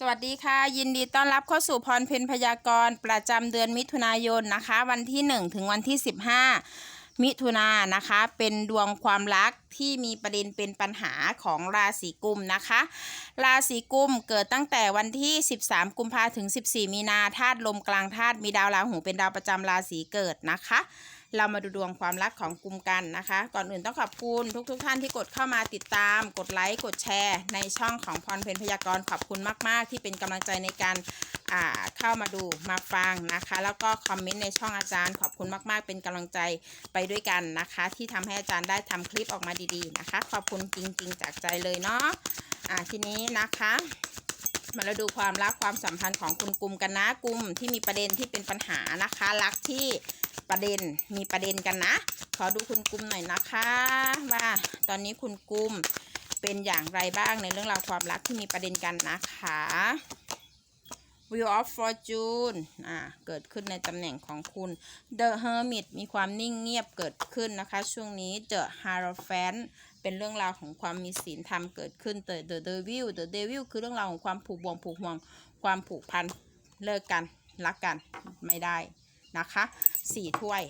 สวัสดีค่ะ ยินดีต้อนรับเข้าสู่พรเพนพยากรณ์ประจำเดือนมิถุนายนนะคะ วันที่ 1 ถึงวันที่ 15 มิถุนายนนะคะ เป็นดวงความรักที่มีประเด็นเป็นปัญหาของราศีกุมนะคะ ราศีกุมเกิดตั้งแต่วันที่ 13 กุมภาถึง 14 มีนาธาตุลมกลางธาตุมีดาวราหูเป็นดาวประจำราศีเกิดนะคะ เรามาดูดวงความรักของกลุ่มกันนะคะ ก่อนอื่นต้องขอบคุณทุกๆทท่านที่กดเข้ามาติดตาม กดไลค์กดแชร์ ในช่องของพรเพนพยากรณ์ขอบคุณมาก ๆ ที่เป็นกำลังใจในการอ่าเข้ามาดูมาฟังนะคะ แล้วก็คอมเมนต์ในช่องอาจารย์ขอบคุณมาก ๆ เป็นกำลังใจไปด้วยกันนะคะ ที่ทำให้อาจารย์ได้ทำคลิปออกมาดีๆนะคะ ขอบคุณจริง ๆ จากใจเลยเนาะอ่าทีนี้นะคะ มาเราดูความรักความสัมพันธ์ของคุณกลุ่มกันนะกลุ่มที่มีประเด็นที่เป็นปัญหานะคะ รักที่ประเด็นมีประเด็นกันนะ ขอดูคุณกลุ่มหน่อยนะคะ ว่าตอนนี้คุณกลุ่มเป็นอย่างไรบ้างในเรื่องราวความรักที่มีประเด็นกันนะคะ Wheel of Fortune อ่า เกิดขึ้นในตำแหน่งของคุณ The Hermit มีความนิ่งเงียบเกิดขึ้นนะคะ ช่วงนี้ The Hierophant เป็นเรื่องราวของความมีศีลธรรมเกิดขึ้นแต่ The Devil The Devil คือเรื่องราวของความผูกบ่วงผูกห่วง ความผูกพันเลิกกันรักกันไม่ได้นะคะสี่ถ้วย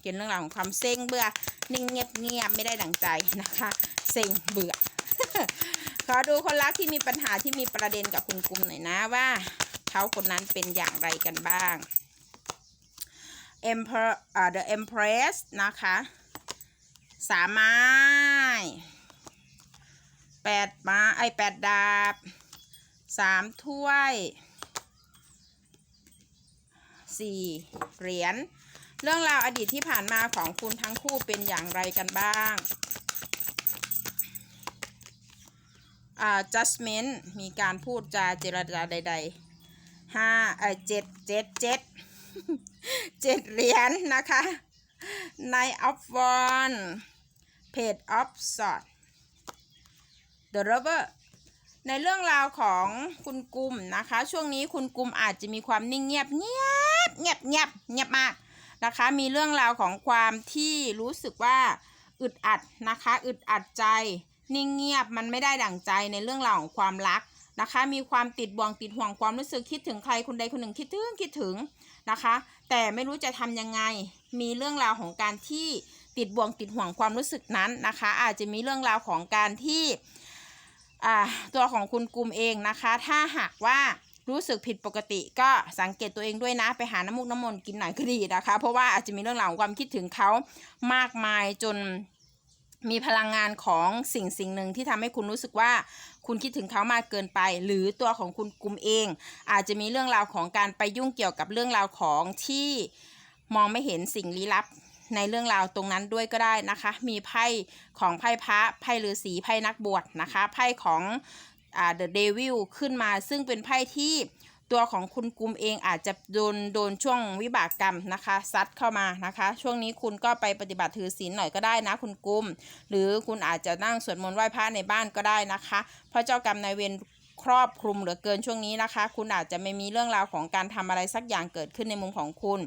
เกี่ยวเรื่องราวของความเซ็งเบื่อนิ่งเงียบเงียบไม่ได้ดังใจนะคะเซ็งเบื่อขอดูคนรักที่มีปัญหาที่มีประเด็นกับคุณกุมหน่อยนะว่าเขาคนนั้นเป็นอย่างไรกันบ้าง Emperor อ่า The Empress นะคะ สามไม้แปดไม้ไอแปดดาบสามถ้วยสี่เหรียญเรื่องราวอดีตที่ผ่านมาของคุณทั้งคู่เป็นอย่างไรกันบ้างอ่า judgment มีการพูดจาเจรจาใดๆห้าเออเจ็ดเจ็ดเจ็ดเจ็ดเหรียญนะคะ Knight of Wands Page of Swords The Lover ในเรื่องราวของคุณกุมนะคะ ช่วงนี้คุณกุมอาจจะมีความนิ่งเงียบเงียบเงียบเงียบเงียบมากนะคะ มีเรื่องราวของความที่รู้สึกว่าอึดอัดนะคะ อึดอัดใจ นิ่งเงียบมันไม่ได้ดั่งใจในเรื่องราวของความรักนะคะ มีความติดบ่วงติดห่วงความรู้สึกคิดถึงใครคนใดคนหนึ่งคิดถึงคิดถึงนะคะ แต่ไม่รู้จะทำยังไง มีเรื่องราวของการที่ ติดบ่วงติดห่วงความรู้สึกนั้นนะคะ อาจจะมีเรื่องราวของการที่ตัวของคุณกุมเองนะคะ ถ้าหากว่ารู้สึกผิดปกติก็สังเกตตัวเองด้วยนะ ไปหาน้ำมูกน้ำมนต์กินหน่อยก็ดีนะคะ เพราะว่าอาจจะมีเรื่องราวของความคิดถึงเขามากมายจนมีพลังงานของสิ่งสิ่งหนึ่งที่ทำให้คุณรู้สึกว่าคุณคิดถึงเขามากเกินไป หรือตัวของคุณกุมเอง อาจจะมีเรื่องราวของการไปยุ่งเกี่ยวกับเรื่องราวของที่มองไม่เห็นสิ่งลี้ลับ ในเรื่องราวตรงนั้นด้วยก็ได้นะคะ มีไพ่ของไพ่พระไพ่ฤาษีไพ่นักบวชนะคะไพ่ของอ่า The Devil ขึ้นมา ซึ่งเป็นไพ่ที่ตัวของคุณกุมเองอาจจะโดนโดนช่วงวิบากกรรมนะคะซัดเข้ามานะคะ ช่วงนี้คุณก็ไปปฏิบัติถือศีลหน่อยก็ได้นะ คุณกุม หรือคุณอาจจะนั่งสวดมนต์ไหว้พระในบ้านก็ได้นะคะเพราะเจ้ากรรมนายเวร ครอบคลุมเหลือเกินช่วงนี้นะคะ คุณอาจจะไม่มีเรื่องราวของการทำอะไรสักอย่างเกิดขึ้นในมุมของคุณ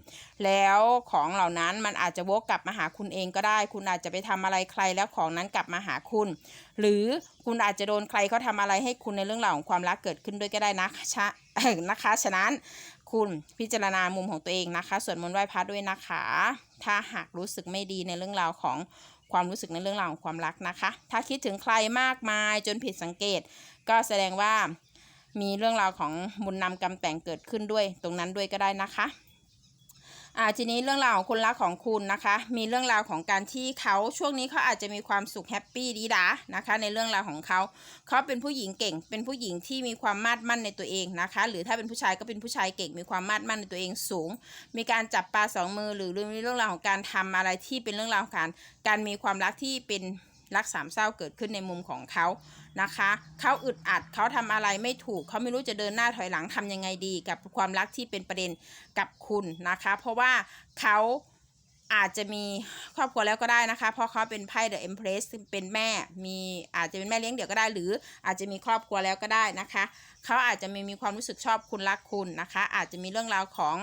แล้วของเหล่านั้นมันอาจจะวกกลับมาหาคุณเองก็ได้ คุณอาจจะไปทำอะไรใครแล้วของนั้นกลับมาหาคุณ หรือคุณอาจจะโดนใครเขาทำอะไรให้คุณในเรื่องราวของความรักเกิดขึ้นด้วยก็ได้นะคะนะคะฉะนั้นคุณพิจารณามุมของตัวเองนะคะ ส่วนมนต์ไหว้พระด้วยนะคะ ถ้าหากรู้สึกไม่ดีในเรื่องราวของ ความรู้สึกในเรื่องราวของความรักนะคะ ถ้าคิดถึงใครมากมายจนผิดสังเกต ก็แสดงว่ามีเรื่องราวของบุญนำกรรมแต่งเกิดขึ้นด้วย ตรงนั้นด้วยก็ได้นะคะ อ่าทีนี้เรื่องราวของคนรักของคุณนะคะ มีเรื่องราวของการที่เขาช่วงนี้เขาอาจจะมีความสุขแฮปปี้ดีดานะคะ ในเรื่องราวของเขาเขาเป็นผู้หญิงเก่ง เป็นผู้หญิงที่มีความมาดมั่นในตัวเองนะคะ หรือถ้าเป็นผู้ชายก็เป็นผู้ชายเก่ง มีความมาดมั่นในตัวเองสูง มีการจับปลาสองมือหรือมีเรื่องราวของการทำอะไรที่เป็นเรื่องราวของการการมีความรักที่เป็นรักสามเศร้าเกิดขึ้นในมุมของเขา นะคะเขาอึดอัดเขาทำอะไรไม่ถูกเขาไม่รู้จะเดินหน้าถอยหลังทำยังไงดี กับความรักที่เป็นประเด็นกับคุณนะคะ เพราะว่าเขาอาจจะมีครอบครัวแล้วก็ได้นะคะ เพราะเขาเป็นไพ่ The Empress ซึ่งเป็นแม่มีอาจจะเป็นแม่เลี้ยงเดี่ยวก็ได้ หรืออาจจะมีครอบครัวแล้วก็ได้นะคะ เขาอาจจะมีมีความรู้สึกชอบคุณรักคุณนะคะ อาจจะมีเรื่องราวของ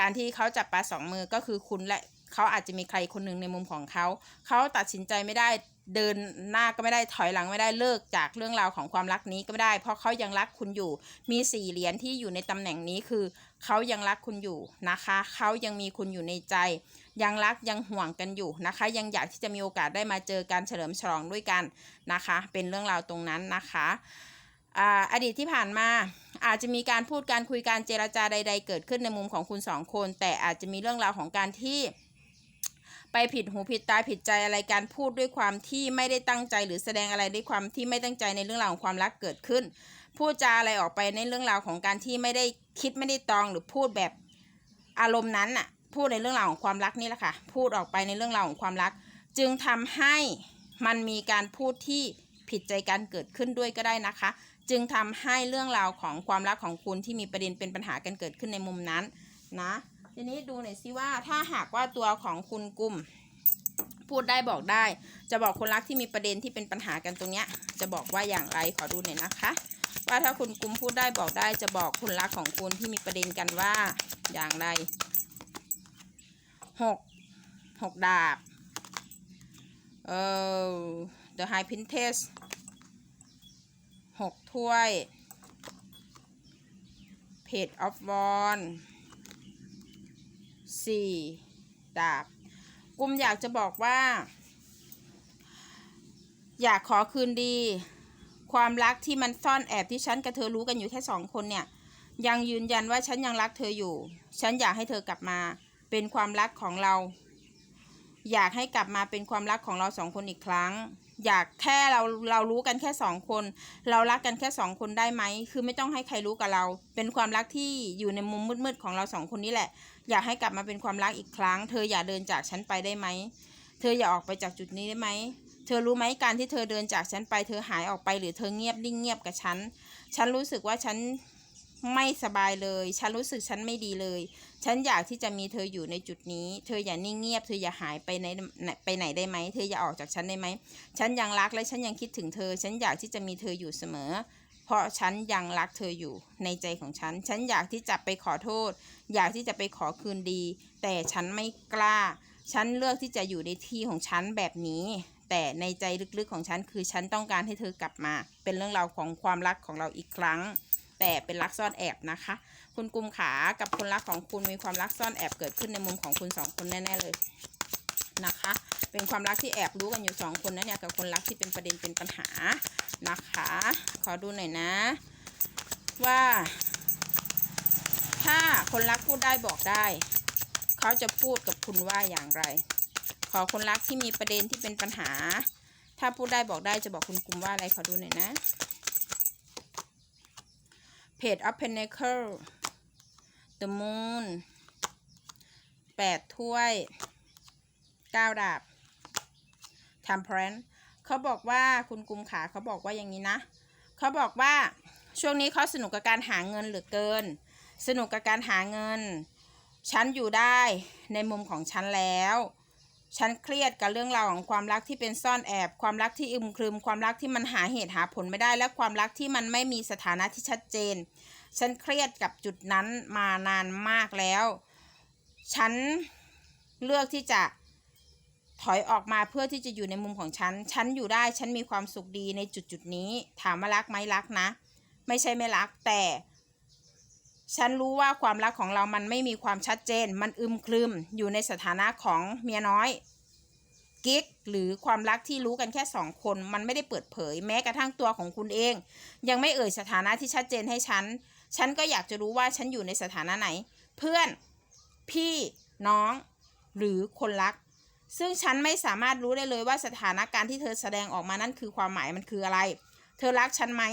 การที่เขาจับปลาสองมือก็คือคุณและเขาอาจจะมีใครคนหนึ่งในมุมของเขา เขาตัดสินใจไม่ได้ เดินหน้าก็ไม่ได้ถอยหลังไม่ได้เลิกจากเรื่องราวของความรักนี้ก็ไม่ได้ เพราะเขายังรักคุณอยู่ มีสี่เหรียญที่อยู่ในตำแหน่งนี้คือเขายังรักคุณอยู่นะคะ เขายังมีคุณอยู่ในใจ ยังรักยังห่วงกันอยู่นะคะ ยังอยากที่จะมีโอกาสได้มาเจอการเฉลิมฉลองด้วยกันนะคะ เป็นเรื่องราวตรงนั้นนะคะอ่าอดีตที่ผ่านมาอาจจะมีการพูดการคุยการเจรจาใด ๆ เกิดขึ้นในมุมของคุณสองคน แต่อาจจะมีเรื่องราวของการที่ ไปผิดหูผิดตาผิดใจอะไรการพูดด้วยความที่ไม่ได้ตั้งใจ หรือแสดงอะไรด้วยความที่ไม่ตั้งใจในเรื่องราวของความรักเกิดขึ้น พูดจาอะไรออกไปในเรื่องราวของการที่ไม่ได้คิดไม่ได้ตองหรือพูดแบบอารมณ์นั้นน่ะพูดในเรื่องราวของความรักนี่แหละค่ะ พูดออกไปในเรื่องราวของความรัก จึงทำให้มันมีการพูดที่ผิดใจกันเกิดขึ้นด้วยก็ได้นะคะ จึงทำให้เรื่องราวของความรักของคุณที่มีประเด็นเป็นปัญหากันเกิดขึ้นในมุมนั้นนะ ทีนี้ดูหน่อยสิว่าถ้าหากว่าตัวของคุณกลุ่ม พูดได้บอกได้ จะบอกคนรักที่มีประเด็นที่เป็นปัญหากันตรงเนี้ย จะบอกว่าอย่างไรขอดูหน่อยนะคะ ว่าถ้าคุณกลุ่มพูดได้บอกได้ จะบอกคนรักของคุณที่มีประเด็นกันว่าอย่างไรหกหกดาบเออ The High Princess หกถ้วย Page of Wands สี่ดาบกุมอยากจะบอกว่า อยากขอคืนดี ความรักที่มันซ่อนแอบที่ฉันกับเธอรู้กันอยู่แค่สองคนเนี่ย ยังยืนยันว่าฉันยังรักเธออยู่ ฉันอยากให้เธอกลับมาเป็นความรักของเรา อยากให้กลับมาเป็นความรักของเราสองคนอีกครั้ง อยากแค่เราเรารู้กันแค่สองคน เรารักกันแค่สองคนได้ไหมคือไม่ต้องให้ใครรู้กับเรา เป็นความรักที่อยู่ในมุมมืดๆของเราสองคนนี้แหละ อยากให้กลับมาเป็นความรักอีกครั้ง เธออย่าเดินจากฉันไปได้ไหมเธออย่าออกไปจากจุดนี้ได้ไหมเธอรู้ไหมการที่เธอเดินจากฉันไป เธอหายออกไปหรือเธอเงียบนิ่งเงียบกับฉัน ฉันรู้สึกว่าฉัน ไม่สบายเลย ฉันรู้สึกฉันไม่ดีเลย ฉันอยากที่จะมีเธออยู่ในจุดนี้ เธออย่านิ่งเงียบ เธออย่าหายไปไหนไปไหนได้ไหม เธออย่าออกจากฉันได้ไหม ฉันยังรักและฉันยังคิดถึงเธอ ฉันอยากที่จะมีเธออยู่เสมอ เพราะฉันยังรักเธออยู่ในใจของฉัน ฉันอยากที่จะไปขอโทษ อยากที่จะไปขอคืนดี แต่ฉันไม่กล้า ฉันเลือกที่จะอยู่ในที่ของฉันแบบนี้แต่ในใจลึกๆของฉันคือฉันต้องการให้เธอกลับมา เป็นเรื่องราวของความรักของเราอีกครั้ง แต่เป็นรักซ่อนแอบนะคะ คุณกุมขากับคนรักของคุณมีความรักซ่อนแอบเกิดขึ้นในมุมของคุณสองคนแน่ๆเลยนะคะ เป็นความรักที่แอบรู้กันอยู่สองคนนะเนี่ยกับคนรักที่เป็นประเด็นเป็นปัญหานะคะ ขอดูหน่อยนะ ว่า ถ้าคนรักพูดได้บอกได้ เขาจะพูดกับคุณว่าอย่างไร ขอคนรักที่มีประเด็นที่เป็นปัญหา ถ้าพูดได้บอกได้จะบอกคุณกลุ่มว่าอะไรขอดูหน่อยนะ Page of Pentacle The Moon แปดถ้วยเก้าดาบ Temperance เขาบอกว่าคุณกุมขาเขาบอกว่าอย่างนี้นะ เขาบอกว่าช่วงนี้เขาสนุกกับการหาเงินเหลือเกิน สนุกกับการหาเงิน ฉันอยู่ได้ในมุมของฉันแล้ว ฉันเครียดกับเรื่องราวของความรักที่เป็นซ่อนแอบ ความรักที่อึมครึม ความรักที่มันหาเหตุหาผลไม่ได้ และความรักที่มันไม่มีสถานะที่ชัดเจน ฉันเครียดกับจุดนั้นมานานมากแล้ว ฉันเลือกที่จะถอยออกมาเพื่อที่จะอยู่ในมุมของฉัน ฉันอยู่ได้ ฉันมีความสุขดีในจุดจุดนี้ ถามว่ารักไหมรักนะ ไม่ใช่ไม่รัก แต่ ฉันรู้ว่าความรักของเรามันไม่มีความชัดเจน มันอึมครึมอยู่ในสถานะของเมียน้อยกิ๊กหรือความรักที่รู้กันแค่สองคน มันไม่ได้เปิดเผย แม้กระทั่งตัวของคุณเอง ยังไม่เอ่ยสถานะที่ชัดเจนให้ฉัน ฉันก็อยากจะรู้ว่าฉันอยู่ในสถานะไหน เพื่อน พี่น้อง หรือคนรัก ซึ่งฉันไม่สามารถรู้ได้เลยว่าสถานการณ์ที่เธอแสดงออกมานั่นคือความหมายมันคืออะไร เธอรักฉันไหม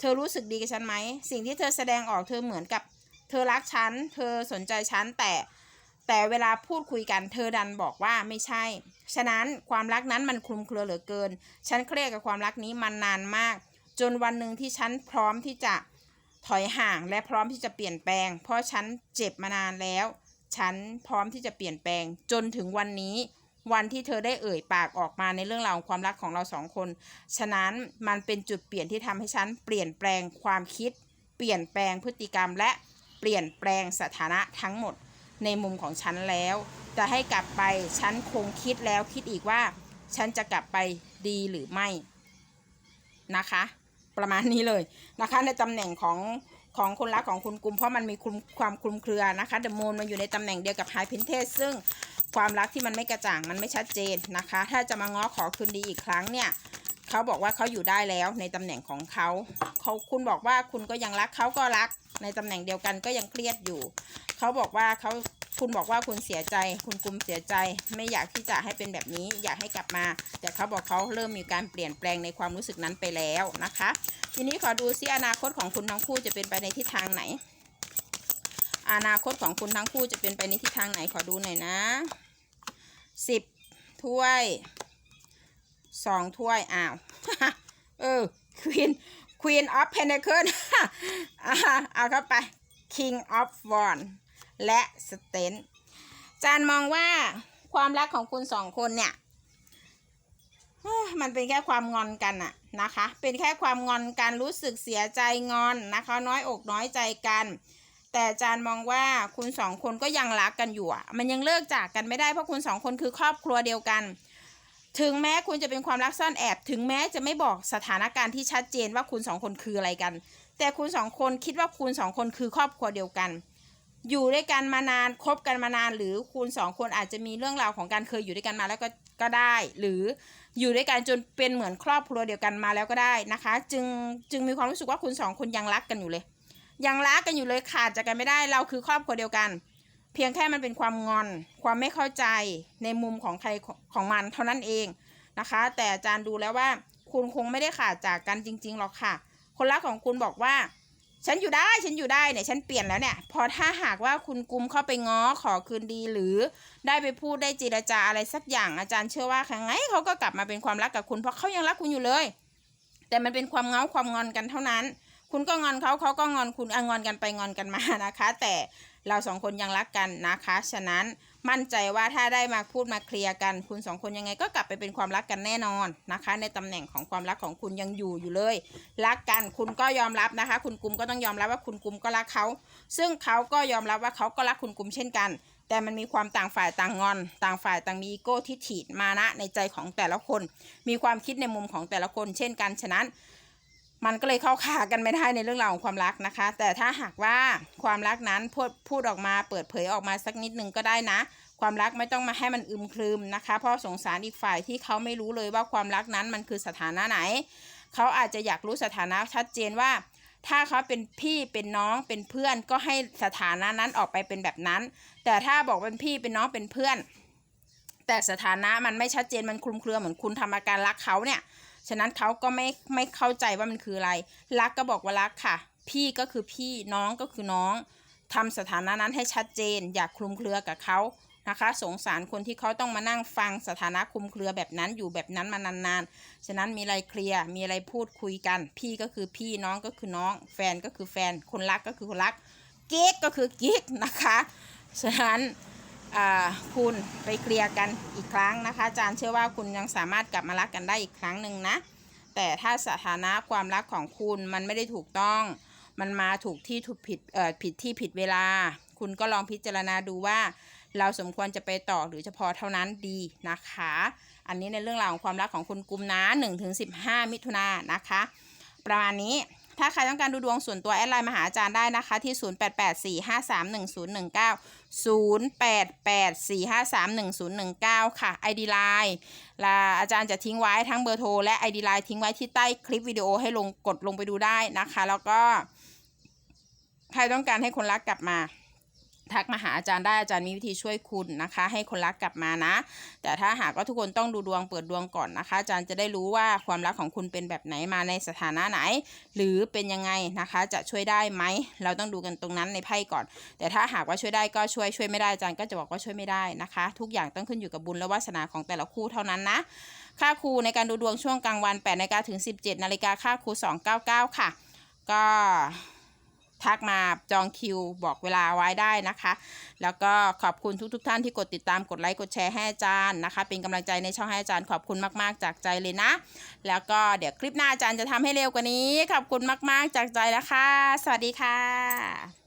เธอรู้สึกดีกับฉันไหม สิ่งที่เธอแสดงออกเธอเหมือนกับ เธอรักฉัน เธอสนใจฉัน แต่ แต่เวลาพูดคุยกันเธอดันบอกว่าไม่ใช่ ฉะนั้นความรักนั้นมันคลุมเครือเหลือเกิน ฉันเครียดกับความรักนี้มันนานมาก จนวันหนึ่งที่ฉันพร้อมที่จะถอยห่างและพร้อมที่จะเปลี่ยนแปลง เพราะฉันเจ็บมานานแล้ว ฉันพร้อมที่จะเปลี่ยนแปลงจนถึงวันนี้ วันที่เธอได้เอ่ยปากออกมาในเรื่องราวความรักของเราสองคน ฉะนั้นมันเป็นจุดเปลี่ยนที่ทำให้ฉันเปลี่ยนแปลงความคิด เปลี่ยนแปลงพฤติกรรมและเปลี่ยนแปลงสถานะทั้งหมดในมุมของฉันแล้ว จะให้กลับไปฉันคงคิดแล้วคิดอีกว่า ฉันจะกลับไปดีหรือไม่นะคะ ประมาณนี้เลยนะคะ ในตำแหน่งของของคนรักของคุณกุมเพราะมันมีคุมความคลุมเครือนะคะเดอะมูนมันอยู่ในตำแหน่งเดียวกับไฮพินเทสซึ่ง ความรักที่มันไม่กระจ่างมันไม่ชัดเจนนะคะ ถ้าจะมาง้อขอคืนดีอีกครั้งเนี่ยเขาบอกว่าเขาอยู่ได้แล้วในตำแหน่งของเขาเขาคุณบอกว่าคุณก็ยังรักเขาก็รัก ในตำแหน่งเดียวกันก็ยังเครียดอยู่เขาบอกว่าเขาคุณบอกว่าคุณเสียใจ คุณกุมเสียใจ ไม่อยากที่จะให้เป็นแบบนี้ อยากให้กลับมา แต่เขาบอกเขาเริ่มมีการเปลี่ยนแปลงในความรู้สึกนั้นไปแล้วนะคะ ทีนี้ขอดูซิอนาคตของคุณทั้งคู่จะเป็นไปในทิศทางไหน อนาคตของคุณทั้งคู่จะเป็นไปในทิศทางไหนขอดูหน่อยนะสิบถ้วยสองถ้วยอ้าวเออ Queen Queen of Pentacle อ่าเอาเข้าไป King of w a n d และ s t a n จานมองว่าความรักของคุณสองคนเนี่ย มันเป็นแค่ความงอนกันอะนะคะ เป็นแค่ความงอนกันรู้สึกเสียใจงอนนะคะ น้อยอกน้อยใจกัน แต่อาจารย์มองว่าคุณสองคนก็ยังรักกันอยู่อะมันยังเลิกจากกันไม่ได้เพราะคุณสองคนคือครอบครัวเดียวกัน ถึงแม้คุณจะเป็นความรักซ่อนแอบ ถึงแม้จะไม่บอกสถานการณ์ที่ชัดเจนว่าคุณสองคนคืออะไรกัน แต่คุณสองคนคิดว่าคุณสองคนคือครอบครัวเดียวกัน อยู่ด้วยกันมานานคบกันมานาน หรือคุณสองคนอาจจะมีเรื่องราวของการเคยอยู่ด้วยกันมาแล้วก็ก็ได้ หรืออยู่ด้วยกันจนเป็นเหมือนครอบครัวเดียวกันมาแล้วก็ได้นะคะ จึงจึงมีความรู้สึกว่าคุณสองคนยังรักกันอยู่เลย ยังรักกันอยู่เลยขาดจากกันไม่ได้เราคือครอบครัวเดียวกัน เพียงแค่มันเป็นความงอน ความไม่เข้าใจในมุมของใครของมันเท่านั้นเองนะคะ แต่อาจารย์ดูแล้วว่า คุณคงไม่ได้ขาดจากกันจริงๆหรอกค่ะ คนรักของคุณบอกว่า ฉันอยู่ได้ฉันอยู่ได้เนี่ยฉันเปลี่ยนแล้วเนี่ย พอถ้าหากว่าคุณกุมเข้าไปง้อขอคืนดีหรือได้ไปพูดได้เจรจาอะไรสักอย่างอาจารย์เชื่อว่าครั้งไงเขาก็กลับมาเป็นความรักกับคุณเพราะเขายังรักคุณอยู่เลย แต่มันเป็นความเงาความงอนกันเท่านั้น คุณก็งอนเขาเขาก็งอนคุณอะงอนกันไปงอนกันมานะคะ แต่เราสองคนยังรักกันนะคะ ฉะนั้นมั่นใจว่าถ้าได้มาพูดมาเคลียร์กัน คุณสองคนยังไงก็กลับไปเป็นความรักกันแน่นอนนะคะ ในตำแหน่งของความรักของคุณยังอยู่อยู่เลย รักกันคุณก็ยอมรับนะคะ คุณกุมก็ต้องยอมรับว่าคุณกุมก็รักเขา ซึ่งเขาก็ยอมรับว่าเขาก็รักคุณกุมเช่นกัน แต่มันมีความต่างฝ่ายต่างงอน ต่างฝ่ายต่างมีอีโก้ทิฐิมานะในใจของแต่ละคน มีความคิดในมุมของแต่ละคน เช่นกัน ฉะนั้น มันก็เลยเข้าขากันไม่ได้ในเรื่องราวของความรักนะคะ แต่ถ้าหากว่าความรักนั้นพูดพูดออกมาเปิดเผยออกมาสักนิดนึงก็ได้นะ ความรักไม่ต้องมาให้มันอึมครึมนะคะ เพราะสงสารอีกฝ่ายที่เขาไม่รู้เลยว่าความรักนั้นมันคือสถานะไหน เขาอาจจะอยากรู้สถานะชัดเจนว่า ถ้าเขาเป็นพี่เป็นน้องเป็นเพื่อนก็ให้สถานะนั้นออกไปเป็นแบบนั้น แต่ถ้าบอกเป็นพี่เป็นน้องเป็นเพื่อน แต่สถานะมันไม่ชัดเจนมันคลุมเครือเหมือนคุณทำอาการรักเขาเนี่ย ฉะนั้นเขาก็ไม่ไม่เข้าใจว่ามันคืออะไร รักก็บอกว่ารักค่ะ พี่ก็คือพี่น้องก็คือน้องทำสถานะนั้นให้ชัดเจน อย่าคลุมเครือกับเขานะคะ สงสารคนที่เขาต้องมานั่งฟังสถานะคลุมเครือแบบนั้นอยู่แบบนั้นมานานๆ ฉะนั้นมีอะไรเคลียร์มีอะไรพูดคุยกัน พี่ก็คือพี่น้องก็คือน้อง แฟนก็คือแฟน คนรักก็คือคนรักกิ๊กก็คือกิ๊กนะคะ ฉะนั้น คุณไปเคลียร์กันอีกครั้งนะคะอาจารย์เชื่อว่าคุณยังสามารถกลับมารักกันได้อีกครั้งหนึ่งนะ แต่ถ้าสถานะความรักของคุณมันไม่ได้ถูกต้อง มันมาถูกที่ถูกผิดเอ่อผิดที่ผิดเวลา คุณก็ลองพิจารณาดูว่า เราสมควรจะไปต่อหรือจะพอเท่านั้นดีนะคะ อันนี้ในเรื่องราวของความรักของคุณกุมนะ1-15 มิถุนายนนะคะ ประมาณนี้ ถ้าใครต้องการดูดวงส่วนตัวแอดไลน์มาหาอาจารย์ได้นะคะที่0884531019 ค่ะ ID Line ลาอาจารย์จะทิ้งไว้ทั้งเบอร์โทรและ ID Line ทิ้งไว้ที่ใต้คลิปวิดีโอให้ลงกดลงไปดูได้นะคะ แล้วก็ ใครต้องการให้คนรักกลับมา ทักมาหาอาจารย์ได้อาจารย์มีวิธีช่วยคุณนะคะ ให้คนรักกลับมานะ แต่ถ้าหากว่าทุกคนต้องดูดวงเปิดดวงก่อนนะคะ อาจารย์จะได้รู้ว่าความรักของคุณเป็นแบบไหนมาในสถานะไหน หรือเป็นยังไงนะคะ จะช่วยได้ไหมเราต้องดูกันตรงนั้นในไพ่ก่อน แต่ถ้าหากว่าช่วยได้ก็ช่วยช่วยไม่ได้อาจารย์ก็จะบอกว่าช่วยไม่ได้นะคะ ทุกอย่างต้องขึ้นอยู่กับบุญและวาสนาของแต่ละคู่เท่านั้นนะค่าครูในการดูดวงช่วงกลางวัน8นาฬิกาถึง 17นาฬิกาค่าครู299 ค่ะ ก็ ทักมาจองคิวบอกเวลาไว้ได้นะคะ แล้วก็ขอบคุณทุกๆทท่านที่กดติดตามกดไลค์กดแชร์ให้อาจารย์นะคะ เป็นกำลังใจในช่องให้อาจารย์ขอบคุณมากๆ จากใจเลยนะ แล้วก็เดี๋ยวคลิปหน้าอาจารย์จะทำให้เร็วกว่านี้ ขอบคุณมากๆจากใจแล้วค่ะสวัสดีค่ะ